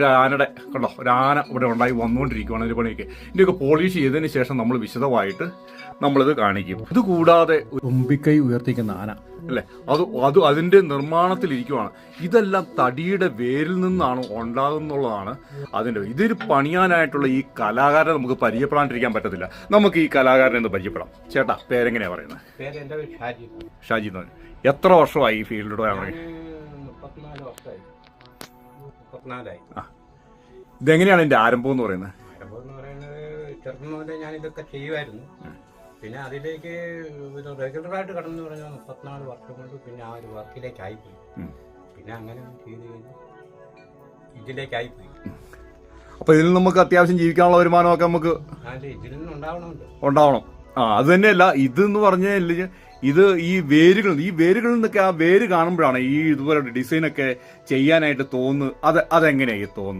ഒരു ആനയുടെ കണ്ടോ ഒരു ആന ഇവിടെ ഉണ്ടായി വന്നുകൊണ്ടിരിക്കുകയാണ് ഒരു പണിയൊക്കെ. ഇതിന്റെയൊക്കെ പോളിഷ് ചെയ്തതിന് ശേഷം നമ്മൾ വിശദമായിട്ട് നമ്മളിത് കാണിക്കും. ഇത് കൂടാതെ ഒമ്പിക്കൈ ഉയർത്തിക്കുന്ന ആന. അല്ലേ? അത് അത് അതിന്റെ നിർമ്മാണത്തിലിരിക്കുവാണ് ഇതെല്ലാം തടിയുടെ വേരിൽ നിന്നാണ് ഉണ്ടാകുന്നുള്ളതാണ് അതിന്റെ ഇതൊരു പണിയാനായിട്ടുള്ള ഈ കലാകാരനെ നമുക്ക് പരിചയപ്പെടാണ്ടിരിക്കാൻ പറ്റത്തില്ല. നമുക്ക് ഈ കലാകാരനെ ഒന്ന് പരിചയപ്പെടാം. ചേട്ടാ പേരെങ്ങനെയാണ് പറയുന്നത്? ഷാജി എത്ര വർഷമായി ഈ ഫീൽഡിലൂടെ മുപ്പത്തിനാലായി. ഇതെങ്ങനെയാണ് എന്റെ ആരംഭം എന്ന് പറയുന്നത്? ആരംഭം എന്ന് പറയുന്നത് ചെറുപ്പം മുതലേ ഞാൻ ഇതൊക്കെ ചെയ്യുമായിരുന്നു പിന്നെ അതിലേക്ക് ഒരു റെഗുലറായിട്ട് കടന്നു പറഞ്ഞാൽ മുപ്പത്തിനാല് വർഷം കൊണ്ട് പിന്നെ ആ ഒരു വർക്കിലേക്ക് ആയിപ്പോയി. പിന്നെ അങ്ങനെ ചെയ്ത് കഴിഞ്ഞ് ഇതിലേക്കായിപ്പോയി. അപ്പോൾ ഇതിൽ നമുക്ക് അത്യാവശ്യം ജീവിക്കാനുള്ള വരുമാനമൊക്കെ നമുക്ക് ഇതിൽ നിന്ന് ഉണ്ടാവണമല്ലോ ഉണ്ടാവണം. ആ അത് തന്നെയല്ല എന്ന് പറഞ്ഞാൽ ഇത് ഈ വേരുകൾ ഈ വേരുകളിൽ നിന്നൊക്കെ ആ വേര് കാണുമ്പോഴാണ് ഈ ഇതുപോലെ ഡിസൈനൊക്കെ ചെയ്യാനായിട്ട് തോന്നുന്നു അത് അതെങ്ങനെയായി തോന്നുന്നത്?